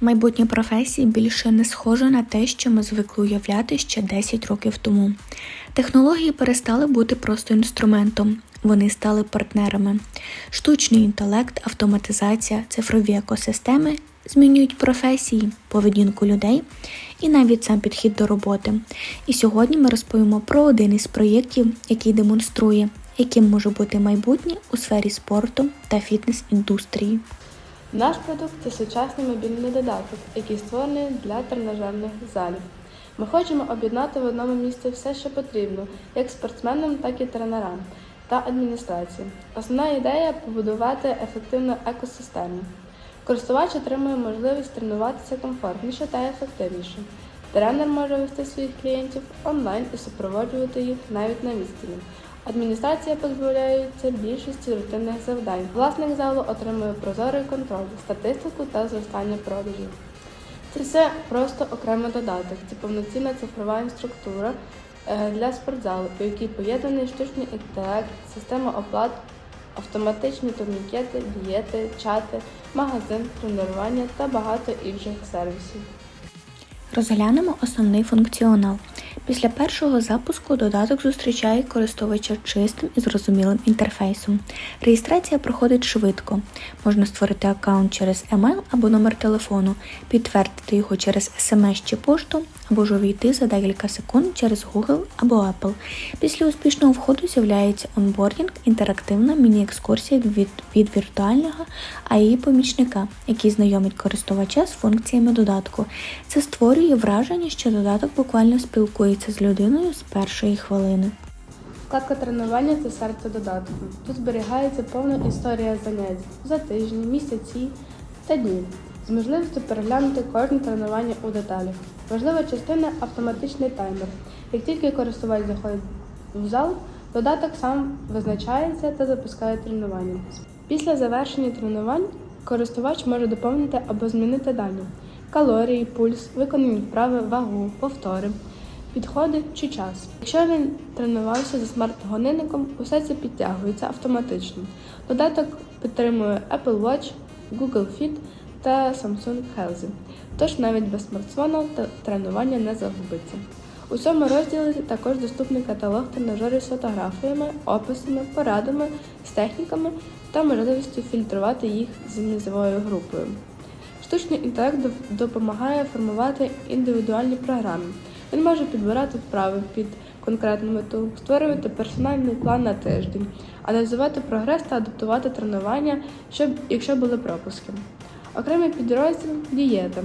Майбутнє професії більше не схоже на те, що ми звикли уявляти ще 10 років тому. Технології перестали бути просто інструментом, вони стали партнерами. Штучний інтелект, автоматизація, цифрові екосистеми змінюють професії, поведінку людей і навіть сам підхід до роботи. І сьогодні ми розповімо про один із проєктів, який демонструє, яким може бути майбутнє у сфері спорту та фітнес-індустрії. Наш продукт це сучасний мобільний додаток, який створений для тренажерних залів. Ми хочемо об'єднати в одному місці все, що потрібно, як спортсменам, так і тренерам та адміністрації. Основна ідея побудувати ефективну екосистему. Користувач отримує можливість тренуватися комфортніше та ефективніше. Тренер може вести своїх клієнтів онлайн і супроводжувати їх навіть на відстані. Адміністрація позбавляється більшості рутинних завдань. Власник залу отримує прозорий контроль, статистику та зростання продажів. Це все просто окремий додаток. Це повноцінна цифрова інструктура е, для спортзалу, у якій поєднаний штучний інтелект, система оплат, автоматичні турнікети, дієти, чати, магазин, тренування та багато інших сервісів. Розглянемо основний функціонал. Після першого запуску додаток зустрічає користувача чистим і зрозумілим інтерфейсом. Реєстрація проходить швидко. Можна створити аккаунт через email або номер телефону, підтвердити його через SMS чи пошту, або ж увійти за декілька секунд через Google або Apple. Після успішного входу з'являється онбордінг, інтерактивна міні-екскурсія від, від віртуального AI помічника, який знайомить користувача з функціями додатку. Це створює враження, що додаток буквально спілкується з людиною з першої хвилини. Вкладка тренування це серце додатку. Тут зберігається повна історія занять за тижні, місяці та дні з можливістю переглянути кожне тренування у деталях. Важлива частина автоматичний таймер. Як тільки користувач заходить в зал, додаток сам визначається та запускає тренування. Після завершення тренувань користувач може доповнити або змінити дані: калорії, пульс, виконані вправи, вагу, повтори підходи чи час. Якщо він тренувався за смарт-годинником, усе це підтягується автоматично. Додаток підтримує Apple Watch, Google Fit та Samsung Healthy, тож навіть без смартфону тренування не загубиться. У цьому розділі також доступний каталог тренажерів з фотографіями, описами, порадами, з техніками та можливістю фільтрувати їх з низовою групою. Штучний інтелект допомагає формувати індивідуальні програми. Він може підбирати вправи під конкретну мету, створювати персональний план на тиждень, аналізувати прогрес та адаптувати тренування, щоб, якщо були пропуски. Окремий підрозділ дієта.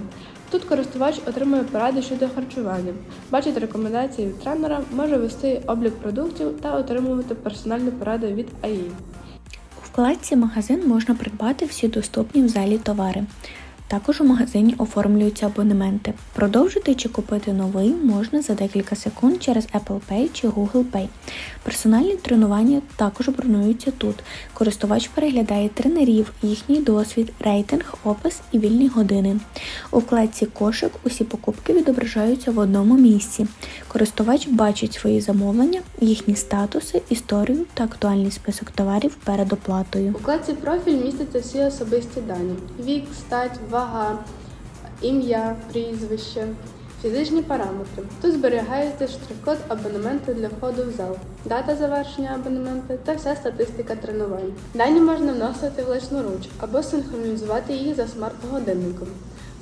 Тут користувач отримує поради щодо харчування, бачить рекомендації від тренера, може вести облік продуктів та отримувати персональні поради від АІ. У вкладці Магазин можна придбати всі доступні в залі товари. Також у магазині оформлюються абонементи. Продовжити чи купити новий можна за декілька секунд через Apple Pay чи Google Pay. Персональні тренування також бронюються тут. Користувач переглядає тренерів, їхній досвід, рейтинг, опис і вільні години. У вкладці Кошик усі покупки відображаються в одному місці. Користувач бачить свої замовлення, їхні статуси, історію та актуальний список товарів перед оплатою. У вкладці профіль містяться всі особисті дані: вік, стать, вага, ім'я, прізвище, фізичні параметри. Тут зберігається штрих-код абонементу для входу в зал, дата завершення абонементу та вся статистика тренувань. Дані можна вносити власноруч або синхронізувати їх за смарт-годинником.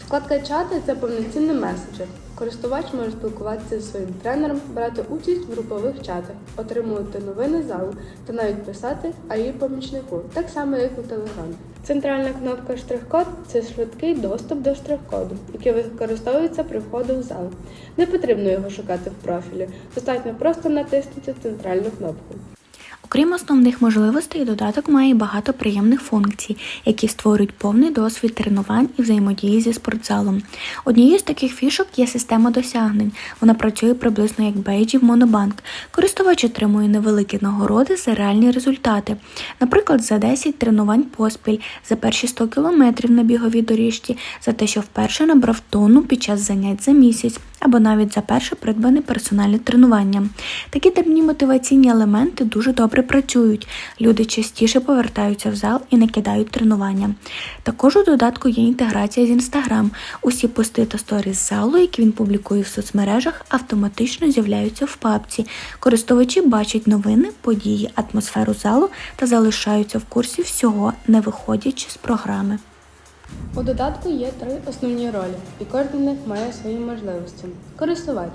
Вкладка чати це повноцінний меседжер. Користувач може спілкуватися зі своїм тренером, брати участь в групових чатах, отримувати новини залу та навіть писати АІ помічнику, так само як у Телеграмі. Центральна кнопка штрих-код це швидкий доступ до штрих-коду, який використовується при входу в зал. Не потрібно його шукати в профілі, достатньо просто натиснути центральну кнопку. Окрім основних можливостей, додаток має багато приємних функцій, які створюють повний досвід тренувань і взаємодії зі спортзалом. Однією з таких фішок є система досягнень. Вона працює приблизно як бейджі в Монобанк. Користувач отримує невеликі нагороди за реальні результати. Наприклад, за 10 тренувань поспіль, за перші 100 км на біговій доріжці, за те, що вперше набрав тонну під час занять за місяць, або навіть за перше придбане персональне тренування. Такі дрібні мотиваційні елементи дуже добре працюють. Люди частіше повертаються в зал і не кидають тренування. Також у додатку є інтеграція з Instagram. Усі пости та сторіс з залу, які він публікує в соцмережах, автоматично з'являються в папці. Користувачі бачать новини, події, атмосферу залу та залишаються в курсі всього, не виходячи з програми. У додатку є три основні ролі, і кожен з них має свої можливості. Користувач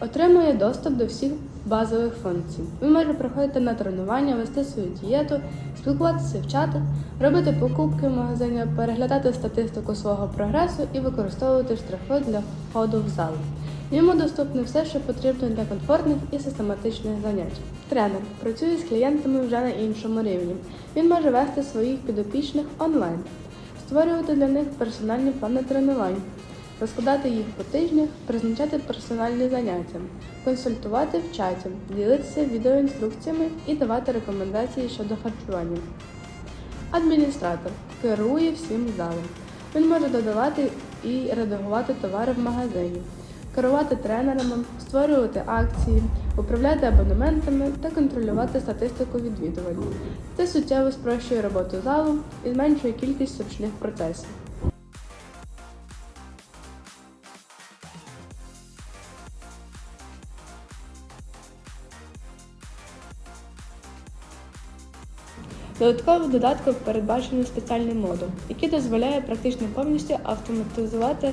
отримує доступ до всіх базових функцій. Він може приходити на тренування, вести свою дієту, спілкуватися в чатах, робити покупки в магазині, переглядати статистику свого прогресу і використовувати штрих-код для входу в зал. Йому доступне все, що потрібно для комфортних і систематичних занять. Тренер працює з клієнтами вже на іншому рівні. Він може вести своїх підопічних онлайн, створювати для них персональні плани тренувань, розкладати їх по тижнях, призначати персональні заняття, консультувати в чаті, ділитися відеоінструкціями і давати рекомендації щодо харчування. Адміністратор керує всім залом. Він може додавати і редагувати товари в магазині, керувати тренерами, створювати акції, управляти абонементами та контролювати статистику відвідувань. Це суттєво спрощує роботу залу і зменшує кількість ручних процесів. Додатково в додатку передбачено спеціальний модуль, який дозволяє практично повністю автоматизувати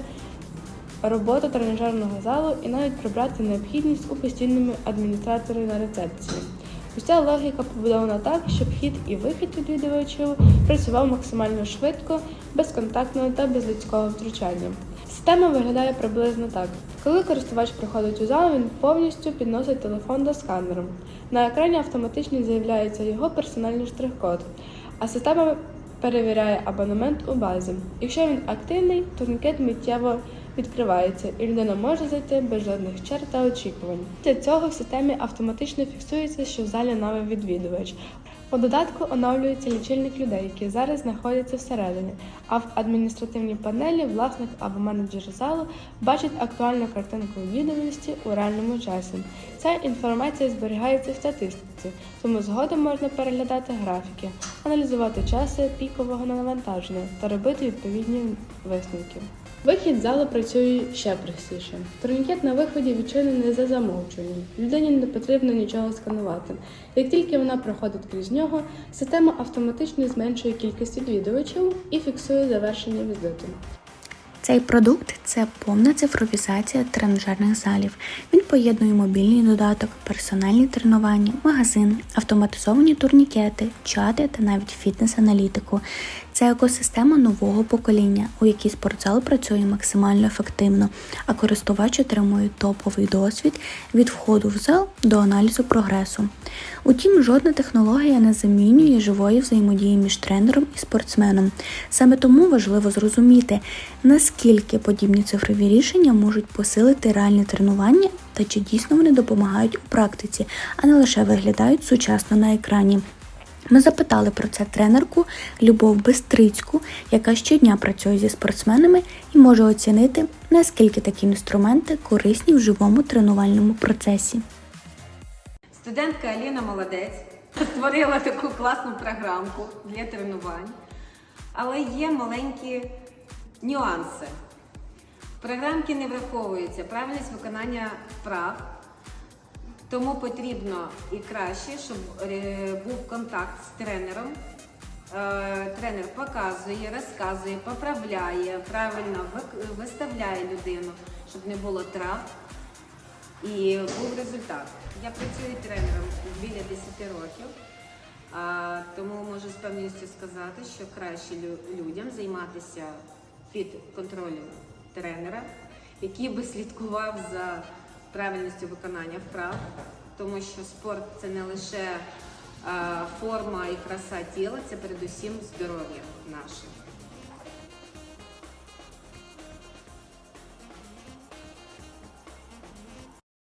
роботу тренажерного залу і навіть прибрати необхідність у постійному адміністраторі на рецепції. Уся логіка побудована так, щоб вхід і вихід відвідувачів працював максимально швидко, безконтактно та без людського втручання. Система виглядає приблизно так. Коли користувач приходить у зал, він повністю підносить телефон до сканеру. На екрані автоматично з'являється його персональний штрих-код, а система перевіряє абонемент у базі. Якщо він активний, турнікет миттєво відкривається, і людина може зайти без жодних черг та очікувань. Для цього в системі автоматично фіксується, що в залі новий відвідувач. У додатку оновлюється лічильник людей, які зараз знаходяться всередині, а в адміністративній панелі власник або менеджер залу бачить актуальну картинку відомості у реальному часі. Ця інформація зберігається в статистиці, тому згодом можна переглядати графіки, аналізувати часи пікового навантаження та робити відповідні висновки. Вихід з залу працює ще простіше. Турнікет на виході відчинений за замовчуванням. Людині не потрібно нічого сканувати. Як тільки вона проходить крізь нього, система автоматично зменшує кількість відвідувачів і фіксує завершення візиту. Цей продукт це повна цифровізація тренажерних залів. Він поєднує мобільний додаток, персональні тренування, магазин, автоматизовані турнікети, чати та навіть фітнес-аналітику. Це екосистема нового покоління, у якій спортзал працює максимально ефективно, а користувач отримує топовий досвід від входу в зал до аналізу прогресу. Утім, жодна технологія не замінює живої взаємодії між тренером і спортсменом. Саме тому важливо зрозуміти, наскільки подібні цифрові рішення можуть посилити реальне тренування та чи дійсно вони допомагають у практиці, а не лише виглядають сучасно на екрані. Ми запитали про це тренерку Любов Бестрицьку, яка щодня працює зі спортсменами і може оцінити, наскільки такі інструменти корисні в живому тренувальному процесі. Студентка Аліна Молодець створила таку класну програмку для тренувань, але є маленькі нюанси. В програмці не враховується правильність виконання вправ, тому потрібно і краще, щоб е, був контакт з тренером. Е, Тренер показує, розказує, поправляє, правильно виставляє людину, щоб не було трав. І був результат. Я працюю тренером біля 10 років, тому можу з певністю сказати, що краще людям займатися під контролем тренера, який би слідкував за правильністю виконання вправ, тому що спорт це не лише форма і краса тіла, це передусім здоров'я наше.